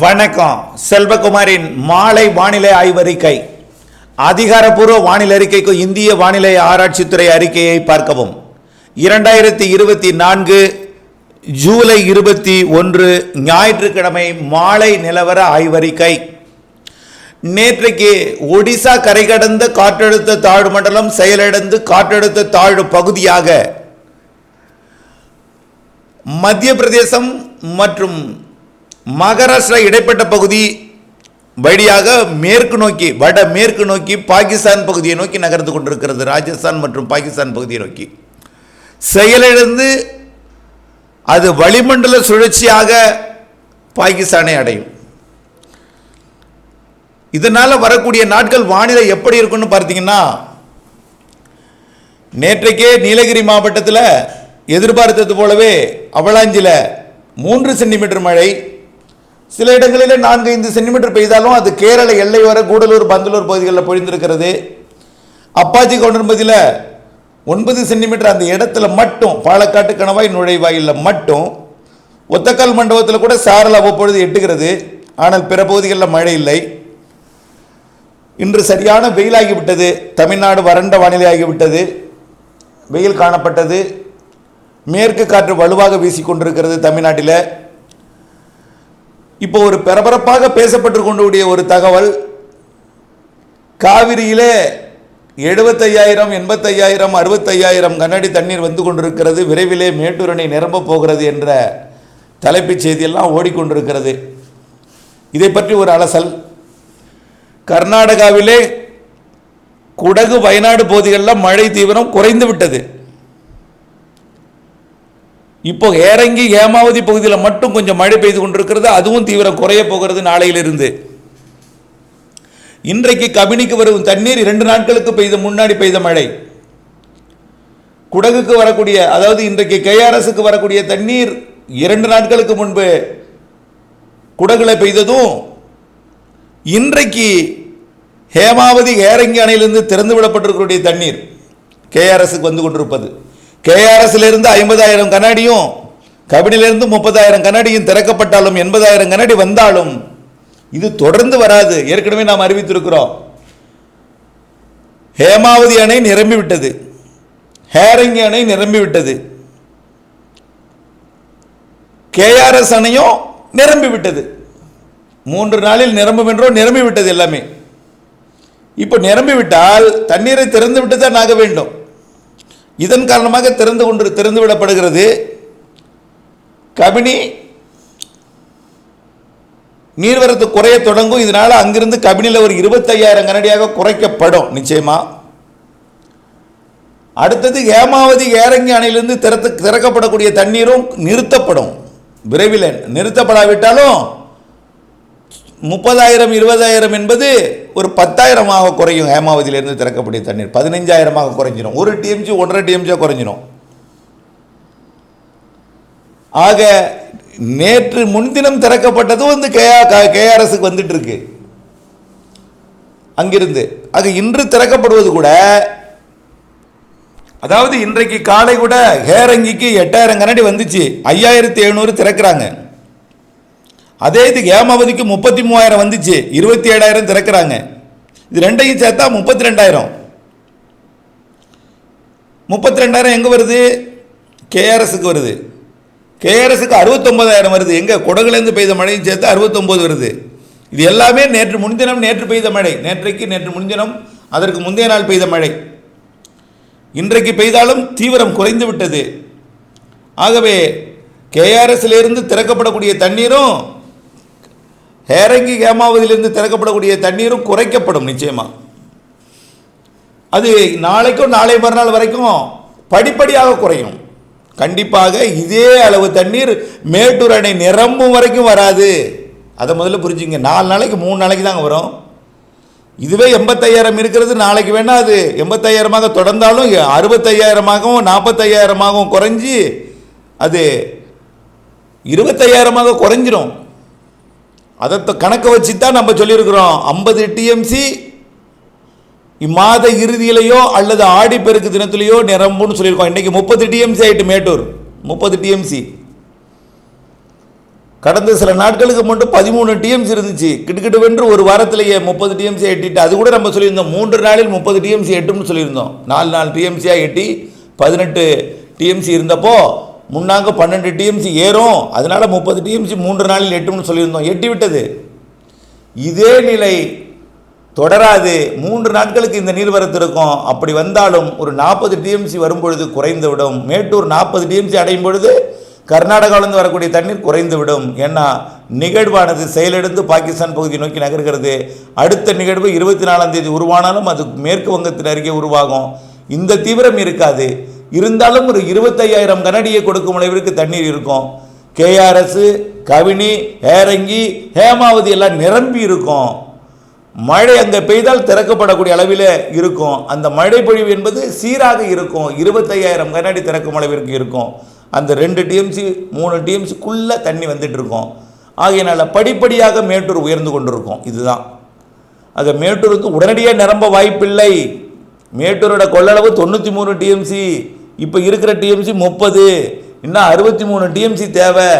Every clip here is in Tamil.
வணக்கம். செல்வகுமாரின் மாலை வானிலை ஆய்வறிக்கை. அதிகாரப்பூர்வ வானிலை அறிக்கைக்கு இந்திய வானிலை ஆராய்ச்சித்துறை அறிக்கையை பார்க்கவும். இரண்டாயிரத்தி இருபத்தி நான்கு ஜூலை இருபத்தி ஒன்று ஞாயிற்றுக்கிழமை மாலை நிலவர ஆய்வறிக்கை. நேற்றைக்கு ஒடிசா கரை கடந்த காற்றழுத்த தாழ்வு மண்டலம் செயலிழந்து காற்றழுத்த தாழ்வு பகுதியாக மத்திய பிரதேசம் மற்றும் மகாராஷ்டிரா இடைப்பட்ட பகுதி வழியாக மேற்கு நோக்கி வட மேற்கு நோக்கி பாகிஸ்தான் பகுதியை நோக்கி நகர்ந்து கொண்டிருக்கிறது. ராஜஸ்தான் மற்றும் பாகிஸ்தான் பகுதியை நோக்கி. செயலிழந்து அது வளிமண்டல சுழற்சியாக பாகிஸ்தானை அடையும். இதனால் வரக்கூடிய நாட்கள் வானிலை எப்படி இருக்கும்னு பார்த்தீங்கன்னா நேற்றைக்கே நீலகிரி மாவட்டத்தில் எதிர்பார்த்தது போலவே அவலாஞ்சியில் மூன்று சென்டிமீட்டர் மழை சில இடங்களில் நான்கு ஐந்து சென்டிமீட்டர் பெய்தாலும் அது கேரள எல்லை வர கூடலூர் பந்தலூர் பகுதிகளில் பொழிந்திருக்கிறது. அப்பாச்சி கவுண்டன்பதியில் ஒன்பது சென்டிமீட்டர் அந்த இடத்துல மட்டும் பாலக்காட்டு கணவாய் நுழைவாயிலில் மட்டும் ஒத்தக்கல் மண்டபத்தில் கூட சாரல் அவ்வப்பொழுது எட்டுகிறது. ஆனால் பிற பகுதிகளில் மழை இல்லை. இன்று சரியான வெயிலாகிவிட்டது. தமிழ்நாடு வறண்ட வானிலை ஆகிவிட்டது. வெயில் காணப்பட்டது. மேற்கு காற்று வலுவாக வீசிக்கொண்டிருக்கிறது தமிழ்நாட்டில். இப்போ ஒரு பரபரப்பாக பேசப்பட்டு கொண்டுடைய ஒரு தகவல் காவிரியிலே எழுபத்தையாயிரம் எண்பத்தையாயிரம் அறுபத்தையாயிரம் கண்ணாடி தண்ணீர் வந்து கொண்டிருக்கிறது. விரைவிலே மேட்டூர் நிரம்ப நிரம்பப் போகிறது என்ற தலைப்புச் செய்தியெல்லாம் ஓடிக்கொண்டிருக்கிறது இதை பற்றி ஒரு அலசல். கர்நாடகாவிலே குடகு வயநாடு பகுதிகளில் மழை தீவிரம் குறைந்து விட்டது. இப்போ ஏறங்கி ஏமாவதி பகுதியில் மட்டும் கொஞ்சம் மழை பெய்து கொண்டிருக்கிறது அதுவும் தீவிரம் குறைய போகிறது நாளையிலிருந்து. இன்றைக்கு கபினிக்கு வரும் தண்ணீர் இரண்டு நாட்களுக்கு பெய்த முன்னாடி பெய்த மழை. குடகுக்கு வரக்கூடிய அதாவது இன்றைக்கு கேஆர்எஸுக்கு வரக்கூடிய தண்ணீர் இரண்டு நாட்களுக்கு முன்பு குடகுல பெய்ததும் இன்றைக்கு ஹேமாவதி ஏரங்கி அணையிலிருந்து திறந்து விடப்பட்டிருக்கக்கூடிய தண்ணீர் கேஆர்எஸுக்கு வந்து கொண்டிருப்பது. கேஆர்எஸ்ல இருந்து ஐம்பதாயிரம் கண்ணாடியும் கபினிலிருந்து முப்பதாயிரம் கண்ணாடியும் திறக்கப்பட்டாலும் எண்பதாயிரம் கண்ணாடி வந்தாலும் இது தொடர்ந்து வராது. ஏற்கனவே நாம் அறிவித்திருக்கிறோம். ஹேமாவதி அணை நிரம்பிவிட்டது. ஹேரங்கி அணை நிரம்பி விட்டது கேஆர்எஸ் அணையும் நிரம்பி விட்டது மூன்று நாளில் நிரம்பும் என்றோ நிரம்பி விட்டது எல்லாமே. இப்போ நிரம்பிவிட்டால் தண்ணீரை திறந்து விட்டு தான் ஆக வேண்டும். இதன் காரணமாக திறந்து கொண்டு திறந்து விடப்படுகிறது. கபினி நீர்வரத்து குறைய தொடங்கும். இதனால் அங்கிருந்து கபினியில் ஒரு இருபத்தையாயிரம் கனடியாக குறைக்கப்படும். நிச்சயமா? அடுத்தது ஹேமாவதி ஏரங்கி அணையிலிருந்து திறத்து திறக்கப்படக்கூடிய தண்ணீரும் நிறுத்தப்படும். விரைவில் நிறுத்தப்படாவிட்டாலும் முப்பதாயிரம் இருபதாயிரம் என்பது ஒரு பத்தாயிரமாக குறையும் ஹேமாவதியிலிருந்து திறக்கக்கூடிய தண்ணீர். பதினஞ்சாயிரமாக குறைஞ்சிரும். ஒரு டிஎம்ஜி ஒன்றரை டிஎம்ஜியாக குறைஞ்சிரும். ஆக நேற்று முன்தினம் திறக்கப்பட்டதும் வந்து கேஆ கேஆர்எஸ்க்கு வந்துட்டு இருக்கு அங்கிருந்து. ஆக இன்று திறக்கப்படுவது கூட அதாவது இன்றைக்கு காலை கூட ஹேரங்கிக்கு எட்டாயிரம் கண்ணாடி வந்துச்சு. ஐயாயிரத்தி எழுநூறு திறக்கிறாங்க. அதே இது ஏமாவதிக்கு முப்பத்தி மூவாயிரம் வந்துச்சு. இருபத்தி ஏழாயிரம் திறக்கிறாங்க. இது ரெண்டையும் சேர்த்தா முப்பத்தி ரெண்டாயிரம். முப்பத்தி ரெண்டாயிரம் எங்கே வருது? கேஆர்எஸுக்கு வருது. கேஆர்எஸ்க்கு அறுபத்தொம்பதாயிரம் வருது. எங்கே? குடகுலேருந்து பெய்த மழையும் சேர்த்து அறுபத்தொம்போது வருது. இது எல்லாமே நேற்று முன்தினம் நேற்று பெய்த மழை. நேற்றைக்கு நேற்று முன்தினம் அதற்கு முந்தைய நாள் பெய்த மழை. இன்றைக்கு பெய்தாலும் தீவிரம் குறைந்து விட்டது. ஆகவே கேஆர்எஸ்லேருந்து திறக்கப்படக்கூடிய தண்ணீரும் ஹேரங்கி ஹேமாவதியிலிருந்து திறக்கப்படக்கூடிய தண்ணீரும் குறைக்கப்படும் நிச்சயமா. அது நாளைக்கும் நாளை மறுநாள் வரைக்கும் படிப்படியாக குறையும். கண்டிப்பாக இதே அளவு தண்ணீர் மேட்டூர் அணை நிரம்பும் வரைக்கும் வராது. அதை முதல்ல புரிஞ்சுங்க. நாலு நாளைக்கு மூணு நாளைக்கு தாங்க வரும். இதுவே எண்பத்தையாயிரம் இருக்கிறது நாளைக்கு வேணால் அது எண்பத்தையாயிரமாக தொடர்ந்தாலும் அறுபத்தையாயிரமாகவும் நாற்பத்தையாயிரமாகவும் குறைஞ்சி அது இருபத்தையாயிரமாக குறைஞ்சிரும். அதை த- கணக்கை வச்சு தான் நம்ம சொல்லியிருக்கிறோம். ஐம்பது டிஎம்சி இம்மாத இறுதியிலையோ அல்லது ஆடிப்பெருக்கு தினத்திலேயோ நிரம்புன்னு சொல்லியிருக்கோம். இன்னைக்கு முப்பது டிஎம்சி ஆயிட்டு மேட்டூர். முப்பது டிஎம்சி கடந்த சில நாட்களுக்கு மட்டும் பதிமூணு டிஎம்சி இருந்துச்சு. கிட்டத்தட்ட வென்று ஒரு வாரத்திலேயே முப்பது டிஎம்சி எட்டிட்டு அது கூட நம்ம சொல்லியிருந்தோம். மூன்று நாளில் முப்பது டிஎம்சி எட்டும்னு சொல்லியிருந்தோம். நாலு நாலு டிஎம்சியாக எட்டி பதினெட்டு டிஎம்சி இருந்தப்போ முன்னாங்க பன்னெண்டு டிஎம்சி ஏறும். அதனால் முப்பது டிஎம்சி மூன்று நாளில் எட்டும்னு சொல்லியிருந்தோம். எட்டி விட்டது. இதே நிலை தொடராது. மூன்று நாட்களுக்கு இந்த நீர்வரத்து இருக்கும். அப்படி வந்தாலும் ஒரு நாற்பது டிஎம்சி வரும்பொழுது குறைந்து விடும் மேட்டூர் நாற்பது டிஎம்சி அடையும் பொழுது கர்நாடகாவிலிருந்து வரக்கூடிய தண்ணீர் குறைந்து விடும் ஏன்னா நிகழ்வானது செயலிழந்து பாகிஸ்தான் பகுதியை நோக்கி நகர்கிறது. அடுத்த நிகழ்வு இருபத்தி நாலாம் தேதி உருவானாலும் அது மேற்கு வங்கத்தின் அருகே உருவாகும். இந்த தீவிரம் இருக்காது. இருந்தாலும் ஒரு இருபத்தையாயிரம் கனடியை கொடுக்கும் அளவிற்கு தண்ணீர் இருக்கும். கேஆர்எஸ் கவினி ஏரங்கி ஹேமாவதி எல்லாம் நிரம்பி இருக்கும். மழை அங்கே பெய்தால் திறக்கப்படக்கூடிய அளவில் இருக்கும். அந்த மழை பொழிவு என்பது சீராக இருக்கும். இருபத்தையாயிரம் கண்ணாடி திறக்கும் அளவிற்கு இருக்கும். அந்த ரெண்டு டிஎம்சி மூணு டிஎம்சிக்குள்ளே தண்ணி வந்துட்டு இருக்கும். ஆகையினால் படிப்படியாக மேட்டூர் உயர்ந்து கொண்டிருக்கும். இதுதான். அந்த மேட்டூருக்கு உடனடியாக நிரம்ப வாய்ப்பில்லை. மேட்டூரோட கொள்ளளவு தொண்ணூற்றி மூணு டிஎம்சி இப்போ இருக்கிற டிஎம்சி முப்பது இன்னும் அறுபத்தி மூணு டிஎம்சி தேவை.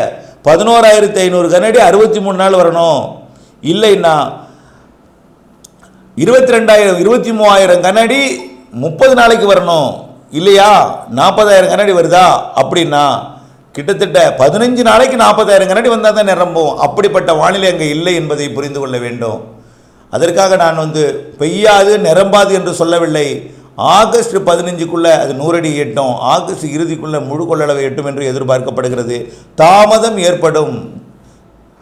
பதினோராயிரத்தி ஐநூறு கனடி அறுபத்தி மூணு நாள் வரணும். இல்லைன்னா இருபத்தி ரெண்டாயிரம் இருபத்தி மூவாயிரம் கண்ணாடி முப்பது நாளைக்கு வரணும். இல்லையா? நாற்பதாயிரம் கண்ணாடி வருதா? அப்படின்னா கிட்டத்தட்ட பதினஞ்சு நாளைக்கு நாற்பதாயிரம் கண்ணாடி வந்தால் தான் நிரம்பும் அப்படிப்பட்ட வானிலை அங்கே இல்லை என்பதை புரிந்து கொள்ள வேண்டும். அதற்காக நான் வந்து பெய்யாது நிரம்பாது என்று சொல்லவில்லை. ஆகஸ்ட் பதினஞ்சுக்குள்ளே அது நூறடி எட்டும் ஆகஸ்ட் இறுதிக்குள்ளே முழு கொள்ளளவை எட்டும் என்று எதிர்பார்க்கப்படுகிறது. தாமதம் ஏற்படும்.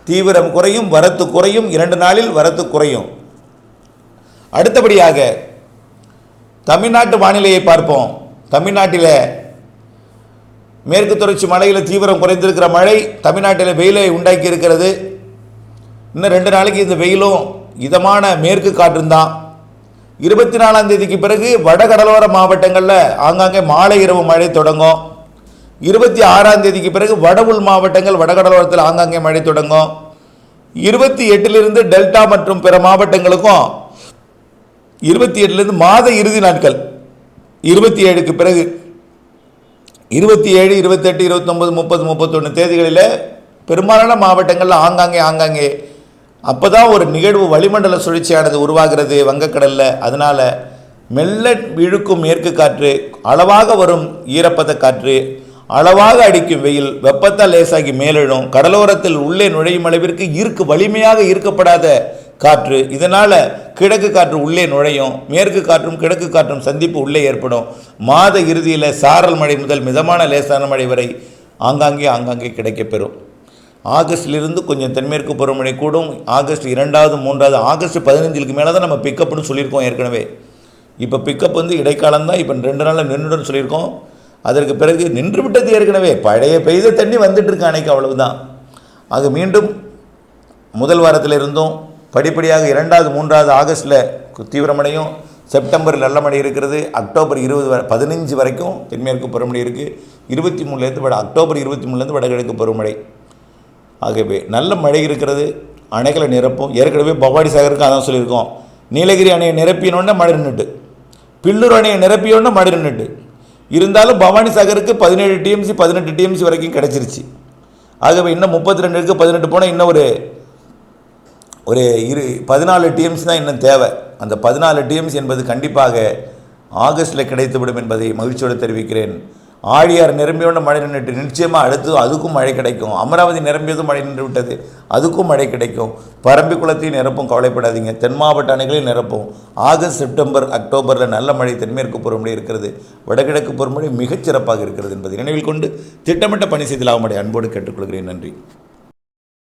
தீவிரம் குறையும் வரத்து குறையும் இரண்டு நாளில் வரத்து குறையும். அடுத்தபடியாக தமிழ்நாட்டு வானிலையை பார்ப்போம். தமிழ்நாட்டில் மேற்கு தொடர்ச்சி மலையில் தீவிரம் குறைந்திருக்கிற மழை தமிழ்நாட்டில் வெயிலை உண்டாக்கி இருக்கிறது இன்னும் ரெண்டு நாளைக்கு இந்த வெயிலும் இதமான மேற்கு காற்றும் தான் இருபத்தி நாலாம் தேதிக்கு பிறகு வடகடலோர மாவட்டங்களில் ஆங்காங்கே மாலை இரவு மழை தொடங்கும். இருபத்தி ஆறாம் தேதிக்கு பிறகு வட உள் மாவட்டங்கள் வடகடலோரத்தில் ஆங்காங்கே மழை தொடங்கும். இருபத்தி எட்டிலிருந்து டெல்டா மற்றும் பிற மாவட்டங்களுக்கும் இருபத்தி எட்டுலேருந்து மாத இறுதி நாட்கள் இருபத்தி ஏழுக்கு பிறகு. இருபத்தி ஏழு இருபத்தெட்டு இருபத்தொம்பது முப்பது முப்பத்தொன்று தேதிகளில் பெரும்பாலான மாவட்டங்களில் ஆங்காங்கே ஆங்காங்கே அப்போ தான் ஒரு நிகழ்வு வளிமண்டல சுழற்சியானது உருவாகிறது வங்கக்கடலில். அதனால் மெல்ல இழுக்கும் மேற்கு காற்று அளவாக வரும் ஈரப்பத காற்று அளவாக அடிக்கும் வெயில் வெப்பத்தால் லேசாகி மேலெழும் கடலோரத்தில் உள்ளே நுழையும் அளவிற்கு இருக்கு வலிமையாக ஈர்க்கப்படாத காற்று. இதனால் கிழக்கு காற்று உள்ளே நுழையும் மேற்கு காற்றும் கிழக்கு காற்றும் சந்திப்பு உள்ளே ஏற்படும். மாத இறுதியில் சாரல் மழை முதல் மிதமான லேசான மழை வரை ஆங்காங்கே ஆங்காங்கே கிடைக்கப்பெறும். ஆகஸ்டிலிருந்து கொஞ்சம் தென்மேற்கு பருவமழை கூடும். ஆகஸ்ட் இரண்டாவது மூன்றாவது ஆகஸ்ட் பதினஞ்சுக்கு மேலே தான் நம்ம பிக்கப்னு சொல்லியிருக்கோம் ஏற்கனவே. இப்போ பிக்கப் வந்து இடைக்காலம் தான். இப்போ ரெண்டு நாளில் நின்றுடும் சொல்லியிருக்கோம். அதற்கு பிறகு நின்று விட்டது ஏற்கனவே. பழைய பெய்த தண்ணி வந்துட்டு இருக்கு அன்னைக்கு அவ்வளவுதான். அது மீண்டும் முதல் வாரத்தில் இருந்தும் படிப்படியாக இரண்டாவது மூன்றாவது ஆகஸ்ட்டில் தீவிரமடையும். செப்டம்பர் நல்ல மழை இருக்கிறது. அக்டோபர் இருபது வரை பதினஞ்சு வரைக்கும் தென்மேற்கு பருவமழை இருக்குது இருபத்தி மூணுலேருந்து வட அக்டோபர் இருபத்தி மூணுலேருந்து வடகிழக்கு பருவமழை. ஆகவே நல்ல மழை இருக்கிறது அணைகளை நிரப்பும். ஏற்கனவே பவானி சாகருக்கு அதான் சொல்லியிருக்கோம். நீலகிரி அணையை நிரப்பினோடனே மழை நின்றுட்டு பில்லூர் அணையை நிரப்பியோடனே மழை நின்றுட்டு இருந்தாலும் பவானி சாகருக்கு பதினேழு டிஎம்சி பதினெட்டு டிஎம்சி வரைக்கும் கிடச்சிருச்சு. ஆகவே இன்னும் முப்பத்தி ரெண்டுக்கு பதினெட்டு போனால் இன்னும் ஒரு ஒரு இரு பதினாலு டிஎம்சி தான் இன்னும் தேவை. அந்த பதினாலு டிஎம்சி என்பது கண்டிப்பாக ஆகஸ்ட்டில் கிடைத்துவிடும் என்பதை மகிழ்ச்சியோடு தெரிவிக்கிறேன். ஆழியார் நிரம்பியோட மழை நின்றுட்டு நிச்சயமாக அடுத்து அதுக்கும் மழை கிடைக்கும். அமராவதி நிரம்பியதும் மழை நின்று விட்டது அதுக்கும் மழை கிடைக்கும். பரம்பி குளத்தையும் நிரப்பும் கவலைப்படாதீங்க. தென் மாவட்ட அணைகளையும் நிரப்பும். ஆகஸ்ட் செப்டம்பர் அக்டோபரில் நல்ல மழை தென்மேற்கு பருவமழை இருக்கிறது. வடகிழக்கு பருவமழை மிகச் சிறப்பாக இருக்கிறது என்பதை நினைவில் கொண்டு திட்டமிட்ட பணி செய்தலாக அன்போடு கேட்டுக்கொள்கிறேன். நன்றி.